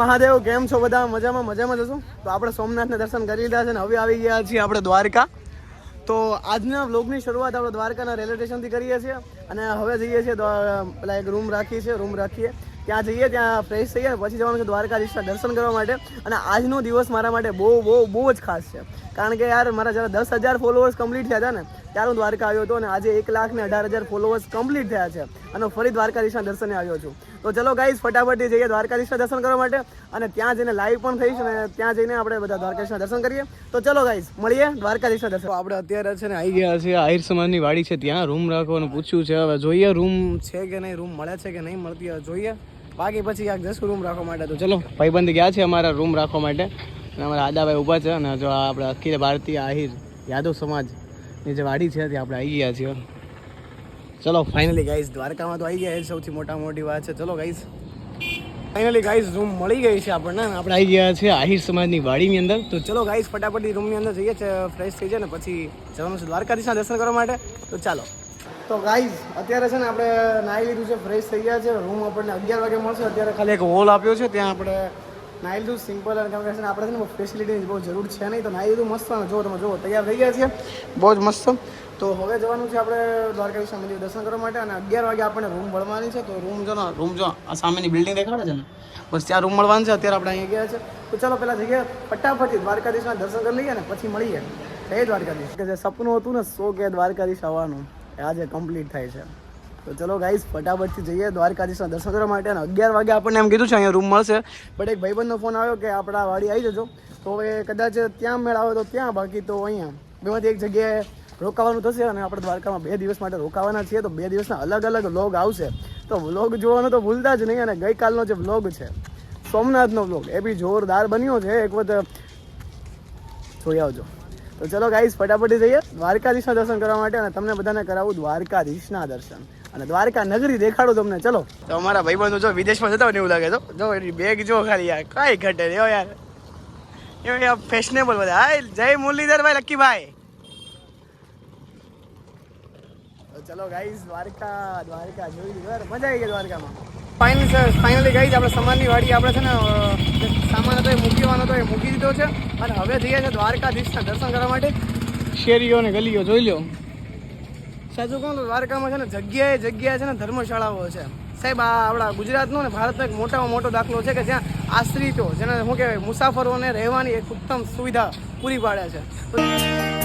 મહાદેવ, કેમ છો બધા? મજામાં મજામાં જશો તો આપણે સોમનાથના દર્શન કરી લીધા છે ને હવે આવી ગયા છીએ આપણે દ્વારકા. તો આજના વ્લોગની શરૂઆત આપણે દ્વારકાના રેલવે સ્ટેશનથી કરીએ છીએ અને હવે જઈએ છીએ પેલા એક રૂમ રાખીએ છીએ, રૂમ રાખીએ. ત્યાં જઈએ, ત્યાં ફ્રેશ થઈએ, પછી જવાનું છે દ્વારકાધીશના દર્શન કરવા માટે. અને આજનો દિવસ મારા માટે બહુ બહુ બહુ જ ખાસ છે. કારણ કે યાર, મારા જ્યારે દસ હજાર ફોલોઅર્સ કમ્પ્લીટ થયા હતા ને, ત્યારે હું દ્વારકા આવ્યો હતો અને આજે એક લાખ ને અઢાર હજાર ફોલોઅર્સ કમ્પ્લીટ થયા છે. અને ફરી દ્વારકાધીશના દર્શને આવ્યો છું. તો ચલો ગાઈઝ ફટાફટથી જઈએ દ્વારકાધીશના દર્શન કરવા માટે. અને ત્યાં જઈને લાઈવ પણ થઈશ અને ત્યાં જઈને આપણે બધા દ્વારકાધીશના દર્શન કરીએ. તો ચલો ગાઈઝ મળીએ દ્વારકાધીશના દર્શન. આપણે અત્યારે છે ને આવી ગયા છે આહિર સમાજની વાડી છે, ત્યાં રૂમ રાખવાનું પૂછ્યું છે. હવે જોઈએ રૂમ છે કે નહીં રૂમ મળે છે કે નહીં મળતી, હવે જોઈએ. બાકી પછી ક્યાંક જશું રૂમ રાખવા માટે તો ચલો. ભાઈબંધ ગયા છે અમારા રૂમ રાખવા માટે. અને અમારા આદાભાઈ ઊભા છે અને જો આપણે અખિલ ભારતીય આહિર યાદવ સમાજની જે વાડી છે, ત્યાં આપણે આવી ગયા છીએ. ચલો ફાઇનલી ગાઈઝ દ્વારકામાં તો આવી ગયા સૌથી મોટા મોટી વાત છે. ચલો ગાઈઝ ફાઇનલી ગાઈઝ રૂમ મળી ગઈ છે આપણને આપણે આવી ગયા છે આહિર સમાજની વાડીની અંદર. તો ચલો ગાઈઝ ફટાફટ રૂમની અંદર જઈએ છે ફ્રેશ થઈ જાય ને પછી જવાનું છે દ્વારકાધીશના દર્શન કરવા માટે. તો ચાલો. તો ગાઈઝ અત્યારે છે ને આપણે નાહી લીધું છે ફ્રેશ થઈ ગયા છે. રૂમ આપણને અગિયાર વાગે મળશે. અત્યારે ખાલી એક હોલ આપ્યો છે, ત્યાં આપણે નાહી લીધું. સિમ્પલ અને કેમ કે આપણે છે ને ફેસિલિટીની બહુ જરૂર છે નહીં. તો નાહી લીધું, મસ્ત જો તમે જુઓ, તૈયાર થઈ ગયા છે બહુ જ મસ્ત. તો હવે જવાનું છે આપણે દ્વારકાધીશ મંદિર દર્શન કરવા માટે અને અગિયાર વાગે આપણને રૂમ મળવાની છે. તો રૂમ જો રૂમ જો આ સામેની બિલ્ડિંગ દેખાડે છે ને? બસ ત્યાં રૂમ મળવાનું છે. અત્યારે આપણે અહીંયા ગયા છે. તો ચાલો પહેલાં જઈએ ફટાફટથી દ્વારકાધીશના દર્શન કરી લઈએ ને, પછી મળીએ. એ દ્વારકાધીશ. કે જે સપનું હતું ને, સો કે દ્વારકાધીશ આવવાનું. આજે કમ્પ્લીટ થાય છે. તો ચલો ગાઈઝ ફટાફટથી જઈએ દ્વારકાધીશના દર્શન કરવા માટે અને અગિયાર વાગે આપણને એમ કીધું છે, અહીંયા રૂમ મળશે. બટ એક ભાઈબંધનો ફોન આવ્યો કે આપણા વાડી આવી જજો. તો હવે કદાચ ત્યાં મેળ આવે તો ત્યાં, બાકી તો અહીંયા. બેમાંથી એક જગ્યાએ રોકાવાનું થશે અને આપણે દ્વારકામાં બે દિવસ માટે રોકાવાના છીએ, તો બે દિવસના અલગ અલગ વ્લોગ આવશે. તો વ્લોગ જોવાનો તો ભૂલતા જ નહીં અને ગઈકાલનો જે વ્લોગ છે, સોમનાથનો વ્લોગ, એ બી જોરદાર બન્યો છે. એક વખત જોઈ આવજો. તો ચલો ગાઈસ ફટાફટી જઈએ દ્વારકાધીશના દર્શન કરવા માટે અને તમને બધાને કરાવું દ્વારકાધીશના દર્શન. અને દ્વારકા નગરી દેખાડું તમને, ચલો. તો અમારા ભાઈબંધો જો વિદેશમાં જતા હોય એવું લાગે તો જો એની બેગ જો ખાલી યાર, કાંઈ ઘટે રહ્યો યાર. ફેશનેબલ બધા. હા જય મુરલીધર ભાઈ લક્કીભાઈ તો ચલો ગાઈઝ દ્વારકા દ્વારકા જોઈ લીધું. મજા આવી ગઈ દ્વારકામાં. ફાઇનલ ફાઇનલી ગાઈઝ આપણે સામાનની વાડી આપણે છે ને સામાન હતો એ મૂકીવાનો હતો એ મૂકી દીધો છે. અને હવે જઈએ છે દ્વારકાધીશના દર્શન કરવા માટે. શેરીઓ અને ગલીઓ જોઈ લો. સાચું કહું તો દ્વારકામાં છે ને જગ્યાએ જગ્યાએ છે ને ધર્મશાળાઓ છે. સાહેબ, આ આપણા ગુજરાતનો ને ભારતનો એક મોટામાં મોટો દાખલો છે કે જ્યાં આશ્રિતો, જેને શું કહેવાય, મુસાફરોને રહેવાની એક ઉત્તમ સુવિધા પૂરી પાડે છે.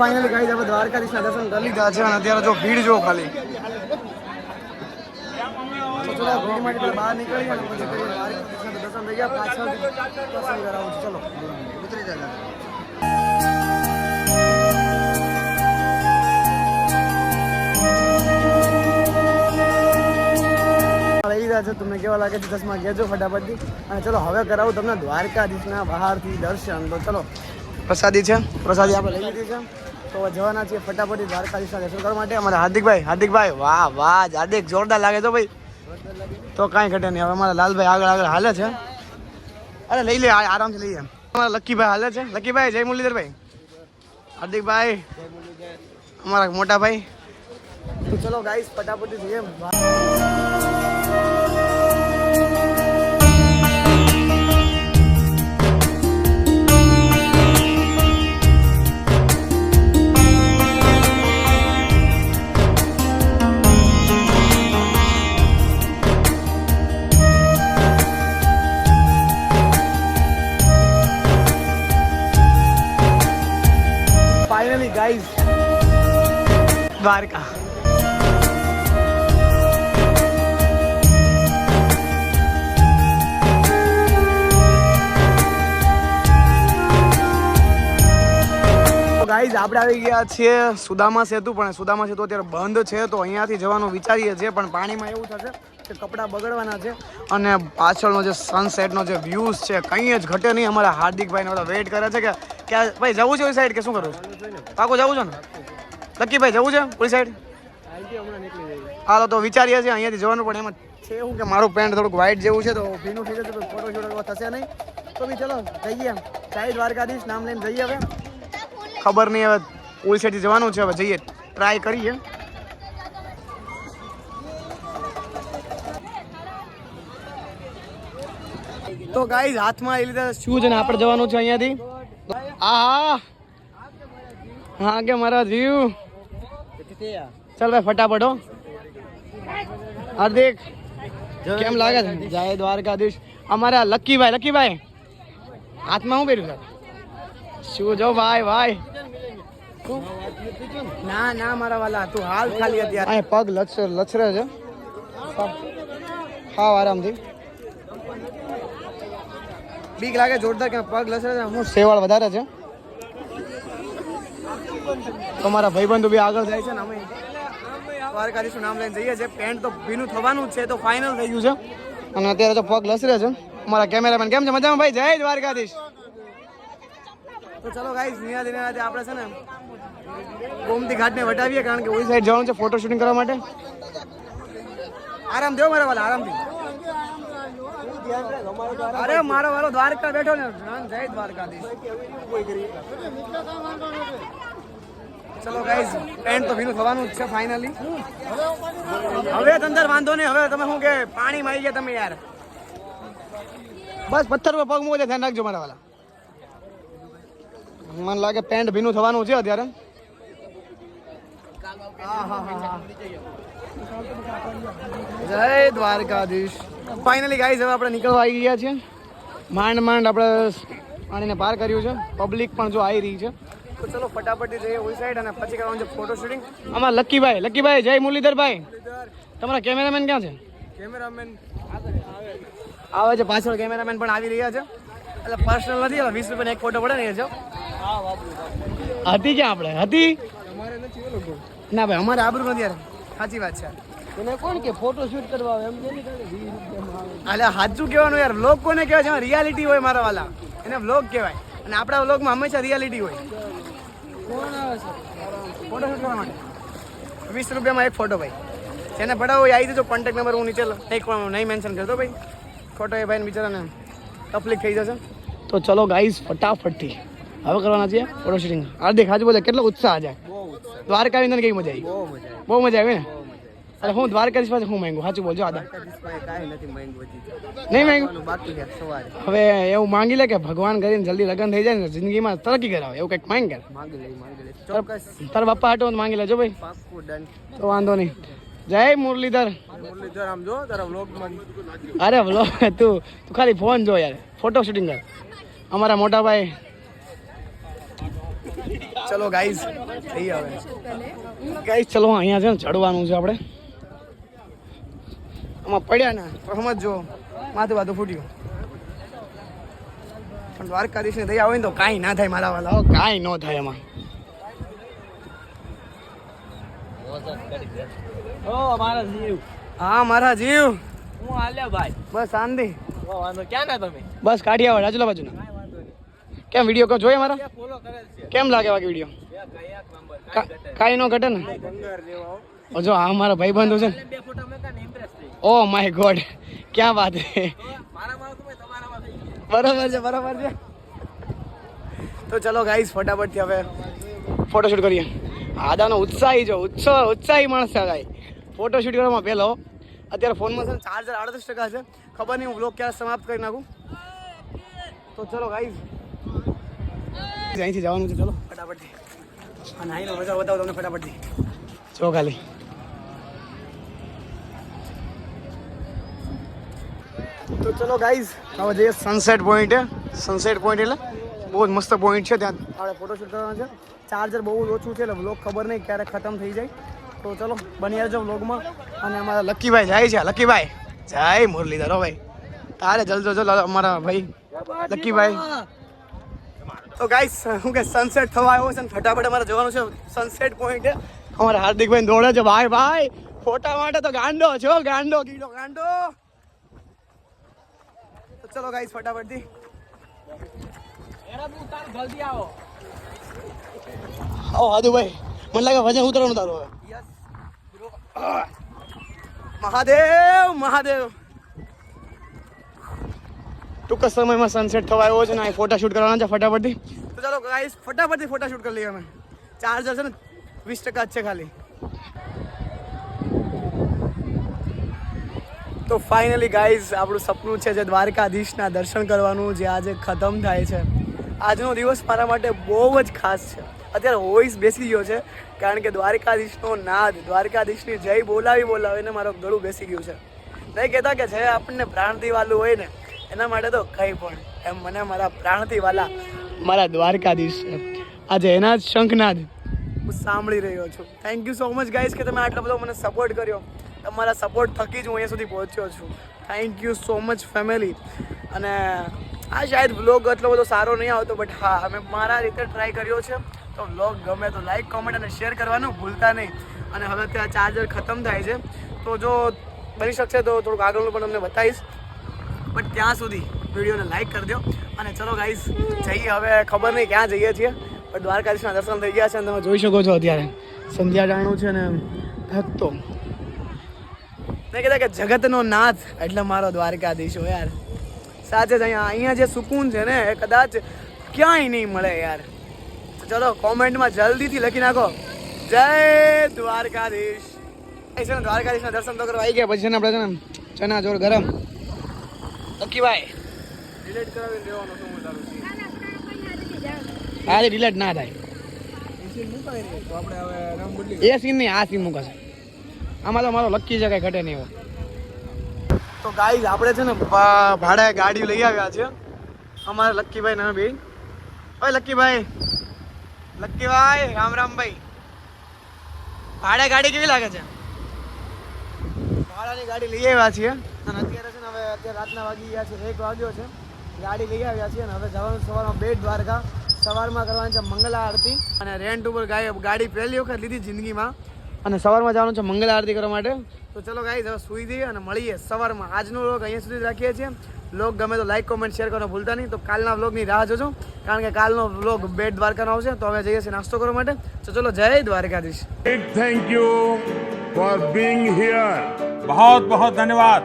ફાઇનલી ગાઈઝ આપણે દ્વારકાધીશના દર્શન કરી લીધા છે અને અત્યારે જો ભીડ જો ખાલી. બહાર નીકળીએ અને જાય છે. તમને કેવા લાગે છે? ચશ્મા કહેજો ફટાફટથી. અને ચલો, હવે કરાવું તમને દ્વારકાધીશના બહારથી દર્શન. તો ચલો, પ્રસાદી છે? પ્રસાદી આપણે લઈ લીધી છે. તો જવાના છીએ ફટાફટ દ્વારકાધીશના દર્શન કરવા માટે. અમારા હાર્દિકભાઈ હાર્દિકભાઈ, વાહ વાહ, હાર્દિક, જોરદાર લાગે તો ભાઈ. તો કાંઈ ઘટે નહીં. હવે અમારા લાલભાઈ આગળ આગળ હાલે છે. અરે લઈ લે આરામથી આરામથી લઈએ અમારા લક્કીભાઈ હાલે છે. લક્કીભાઈ, જય મુરલીધરભાઈ. હાર્દિકભાઈ, અમારા મોટા ભાઈ તો ચલો ગાઈસ ફટાફટ જઈએ. ફાઇનલી ગાઈઝ દ્વારકા ગાઈઝ આપણે આવી ગયા છીએ સુદામા સેતુ, પણ સુદામા સેતુ અત્યારે બંધ છે, તો અહીંયાથી જવાનું વિચારીએ છીએ, પણ પાણીમાં એવું થશે કે કપડાં બગડવાના છે અને પાછળનો જે સનસેટનો જે વ્યૂઝ છે, કંઈ જ ઘટે નહીં. અમારા હાર્દિકભાઈને બધા વેઇટ કરે છે કે ક્યાં ભાઈ જવું છે ઓલી સાઈડ કે શું કરું પાકો પાકું જવું છે ને? લકી ભાઈ જવું છે ઓલી સાઈડ હાલો તો વિચારીએ છીએ અહીંયાથી જવાનું પણ એમાં છે એવું કે મારું પેન્ટ થોડુંક વ્હાઈટ જેવું છે તો ભીનું થઈ જશે તો ફોટો શૂટ થશે નહીં. તો બી ચલો જઈએ સાઈ દ્વારકાધીશ નામ લઈને જઈએ હવે. ખબર નહીં હવે ઓલી સાઈડથી જવાનું છે હવે જઈએ. ટ્રાય કરીએ. તો ગાઈઝ હાથમાં એ લીધે શૂઝ અને આપણે જવાનું છે અહીંયાથી. આ હા કે મારા જીવ ચાલ ભાઈ ફટાફટ હો હાર્દિક કેમ લાગે છે જય દ્વારકાધીશ અમારા લક્કીભાઈ લક્કીભાઈ હાથમાં શું પહેર્યું છે શું જો ભાઈ ભાઈ ના ના મારા વાલા તું હાલ ખાલી અત્યારે અહીં પગ લચ્છ લચરે છે હા આરામથી બીક લાગે જોરદાર કે પગ લસરે છે હું સેવાળ વધારે છે. તો મારા ભાઈબંધો બી આગળ જાય છે ને અમે દ્વારકાધીશનું નામ લઈને જઈએ છીએ. પેન્ટ તો ભીનું થવાનું છે તો ફાઇનલ થઈ ગયું છે. અને અત્યારે તો પગ લસરે છે. મારા કેમેરામેન કેમ છે? મજામાં? ભાઈ જય દ્વારકાધીશ. તો ચલો ગાઈસ નિયાદી આજે આપણે છે ને ગોમતી ઘાટને વટાવીએ કારણ કે ઓલી સાઈડ જવાનું છે ફોટો શૂટિંગ કરવા માટે. આરામ દેવો મારા વાલા આરામથી અરે મારો વાળો દ્વારકા બેઠો ને જય દ્વારકાધીશ. ચલો ગાઈઝ પેન્ટ તો ભીનું થવાનું જ છે ફાઇનલી હવે અંદર વાંધો નહીં હવે તમે શું કે પાણી મારી ગયા તમે યાર. બસ પથ્થર પર પગ મૂકે ધ્યાન રાખજો મારા વાલા. મને લાગે પેન્ટ ભીનું થવાનું છે અત્યારે. જય દ્વારકાધીશ. ફાઇનલી ગાઈઝ હવે આપણે નીકળવા આવી ગયા છીએ. માંડ માંડ આપણે પાણીને પાર કર્યું છે. પબ્લિક પણ જો આવી રહી છે. તો ચલો ફટાફટ જઈએ ઓઈ સાઈડ અને પછી કરવાનું છે ફોટો શૂટિંગ આમાં લક્કીભાઈ લક્કીભાઈ જય મુરલીધરભાઈ. તમારા કેમેરામેન ક્યાં છે? કેમેરામેન આવે છે પાછળ કેમેરામેન પણ આવી રહ્યા છે. એટલે પર્સનલ નથી એટલે વીસ રૂપિયાનો એક ફોટો પડે ને એ જો. હતી ક્યાં આપણે? હતી? ના ભાઈ અમારે આબરું નથી યાર. સાચી વાત છે. તને કોણ કે ફોટો કરવા આવે? એમ કે નહીં કરે વીસ રૂપિયામાં આવે. એટલે સાચું કહેવાનું યાર લોક કોને કહેવાય છે રિયાલિટી હોય મારા વાલા? એને વ્લોગ કહેવાય. અને આપણા વ્લોગમાં હંમેશા રિયાલિટી હોય. કોણ આવે છે? ફોટો કરવા માટે. વીસ રૂપિયામાં એક ફોટો ભાઈ. જેને પડાવો એ આવી દેજો કોન્ટેક્ટ નંબર હું નીચે એક નહીં મેન્શન કરતો ભાઈ. ખોટો એ ભાઈને બિચારાને તકલીફ થઈ જશે. તો ચલો ગાઈઝ ફટાફટથી. હવે કરવાના છે ફોટો શૂટિંગ હાર્દિક હાજુ બોલે કેટલો ઉત્સાહ છે? દ્વારકા આવીને કઈ મજા આવી. બહુ મજા આવી ને? અરે હું દ્વારકાધીશ પાસે હું માંગુ સાચું બોલજો આદા નહીં માંગુ? બાકી છે સવારે. હવે એવું માંગી લે કે ભગવાન કરીને જલ્દી લગ્ન થઈ જાય ને જિંદગીમાં તરક્કી કરાવે એવું કંઈક માંગ કર. માંગી લઈ માંગી ચોક્કસ. તારા બાપા હાટો માંગી લેજો ભાઈ. પાક્કું ડન તો વાંધો નહીં. જય મુરલીધર. મુરલીધર આમ જો તારા વ્લોગમાં અરે વ્લોગ તું તું ખાલી ફોન જો યાર. ફોટો શૂટિંગ કર. અમારા મોટા ભાઈ. ચલો ગાઈઝ થઈ આવે ગાઈઝ ચલો અહીંયા છે ને ચડવાનું છે આપણે. આમાં પડ્યા ને સમજો માથું બાથું ફૂટ્યું. પણ દ્વારકાધીશને દયા હોય ને તો કાંઈ ના થાય મારા વાલા હો, કાંઈ ન થાય એમાં ઓ મારા જીવ. હા મારા જીવ. હું હાલ્યા ભાઈ. બસ શાંતિ. ક્યાં ના તમે? બસ આજુલા બાજુના. કેમ વીડિયો કહો જોઈએ મારા? છે? કેમ લાગે બાકી વીડિયો કાંઈ ન ઘટે ને? બંગાર જેવા જો આ મારા ભાઈબંધો છે ને. ઓ માય ગોડ, ક્યાં વાત છે બરાબર છે બરાબર છે. તો ચલો ગાઈસ, ફટાફટથી હવે ફોટોશૂટ કરીએ. આદાનો ઉત્સાહી જો ઉત્સાહ ઉત્સાહી માણસ છે ગાઈ ફોટોશૂટ કરવામાં પહેલો. અત્યારે ફોનમાં છે ચાર્જર અડત્રીસ ટકા છે. ખબર નહીં, હું બ્લોગ ક્યારે સમાપ્ત કરી નાખું. તો ચલો ગાઈસ. અહીંથી જવાનું છે, ચલો. ફટાફટથી. અને નો મજા બતાવો તમને ફટાફટથી. જો ખાલી. તો ચલો ગાઈઝ હવે જઈએ. સનસેટ પોઈન્ટ સનસેટ પોઈન્ટ એટલે બહુ જ મસ્ત પોઈન્ટ છે ત્યાં. આપણે ફોટોશૂટ કરવાનો છે. ચાર્જર બહુ જ ઓછું છે એટલે વ્લોગ ખબર નહીં ક્યારે ખતમ થઈ જાય. તો ચલો બની રહેજો વ્લોગમાં અને અમારા લક્કીભાઈ જાય છે લક્કીભાઈ. જય મુરલીધર ભાઈ. તારે જલજો જલ્દ અમારા ભાઈ લક્કીભાઈ. તો ગાઈસ શું કે સનસેટ થવા આવ્યો છે ફટાફટ અમારે જવાનું છે. સનસેટ પોઈન્ટ અમારા હાર્દિકભાઈ દોડે છે. ભાઈ ભાઈ ફોટા માટે તો ગાંડો છો ગાંડો કીડો ગાંડો. તો ચલો ગાઈસ ફટાફટથી આવો હાદુભાઈ મને લાગે વજન ઉતરવાનું તારું હવે મહાદેવ મહાદેવ ટૂંક જ સમયમાં સનસેટ થવા આવ્યો છે ને અહીં ફોટા શૂટ કરવાના છે ફટાફટથી તો ચાલો ગાઈસ ફટાફટથી ફોટા શૂટ કરી લઈએ અમે ચાર્જર છે ને વીસ ટકા જ છે ખાલી તો ફાઇનલી ગાઈઝ આપણું સપનું છે જે દ્વારકાધીશના દર્શન કરવાનું, જે આજે ખતમ થાય છે. આજનો દિવસ મારા માટે બહુ જ ખાસ છે. અત્યારે વોઇસ બેસી ગયો છે, કારણ કે દ્વારકાધીશનો નાદ, દ્વારકાધીશની જય બોલાવી બોલાવીને મારો ગળું બેસી ગયું છે. નહીં કહેતા કે જે આપણને પ્રાણથી વાલું હોય ને, એના માટે તો કંઈ પણ. એમ મને મારા પ્રાણથી વાલા મારા દ્વારકાધીશ છે. આજે એના જ શંખનાદ હું સાંભળી રહ્યો છું. Thank you so much guys કે તમે આટલો બધો મને સપોર્ટ કર્યો. તમારા સપોર્ટ થકી જ હું અહીંયા સુધી પહોંચ્યો છું. Thank you so much family અને આ શાયદ વ્લોગ એટલો બધો સારો નહીં આવતો બટ હા, અમે મારા રીતે ટ્રાય કર્યો છે. તો વ્લોગ ગમે તો લાઈક કોમેન્ટ અને શેર કરવાનું ભૂલતા નહીં. અને હવે ત્યાં ચાર્જર ખતમ થાય છે. તો જો બની શકશે તો થોડુંક આગળનું પણ તમને બતાવીશ. બટ ત્યાં સુધી વિડીયોને લાઈક કરી દો. અને ચલો ગાઈઝ જઈએ હવે, ખબર નહીં ક્યાં જઈએ છીએ. પણ દ્વારકાધીશના દર્શન થઈ ગયા છે અને તમે જોઈ શકો છો અત્યારે. સંધ્યા ટાણું છે ને, ભક્તો. મેં કીધા કે જગતનો નાથ એટલે મારો દ્વારકાધીશ હો યાર. સાચે જ અહીંયા અહીંયા જે સુકૂન છે ને એ કદાચ ક્યાંય નહીં મળે યાર. ચલો કોમેન્ટમાં જલ્દીથી લખી નાખો. જય દ્વારકાધીશ. એ છે ને દ્વારકાધીશના દર્શન તો કરવા આવી ગયા પછી છે ને આપણે છે ચના જોર ગરમ. લકી ભાઈ ડિલેટ કરાવી દેવાનો શું હું તારું ડિલેટ ના થાય. એ સીન નહીં આ સીન મુકાશે. આમાં તો મારો લકી છે, કઈ ઘટે નહીં હવે તો ગાઈઝ આપણે છે ને ભાડે ગાડી લઈ આવ્યા છે. અમારા લક્કીભાઈ ના ભાઈ ઓય લક્કીભાઈ. લક્કીભાઈ, રામ રામભાઈ ભાડે ગાડી કેવી લાગે છે? ભાડાની ગાડી લઈ આવ્યા છીએ. અને અત્યારે છે ને હવે અત્યારે રાતના વાગી ગયા છે, એક વાગ્યો છે. ગાડી લઈ આવ્યા છીએ અને હવે જવાનું સવારમાં બેટ દ્વારકા. સવારમાં કરવાની છે મંગલા આરતી. અને રેન્ટ ઉપર ગાય ગાડી પહેલી વખત લીધી જિંદગીમાં. અને સવારમાં જવાનું છે મંગલ આરતી કરવા માટે. તો ચલો ગાઈઝ હવે સુઈ દઈએ અને મળીએ સવારમાં. આજનો વ્લોગ અહીંયા સુધી રાખીએ છીએ. વ્લોગ ગમે તો લાઈક કોમેન્ટ શેર કરવાનું ભૂલતા નહીં. તો કાલના વ્લોગની રાહ જોજો. કારણ કે કાલનો વ્લોગ બેટ દ્વારકાનો આવશે. તો અમે જઈએ છીએ નાસ્તો કરવા માટે. તો ચલો Jai Dwarkadhish. Thank you for being here બહુ બહુ ધન્યવાદ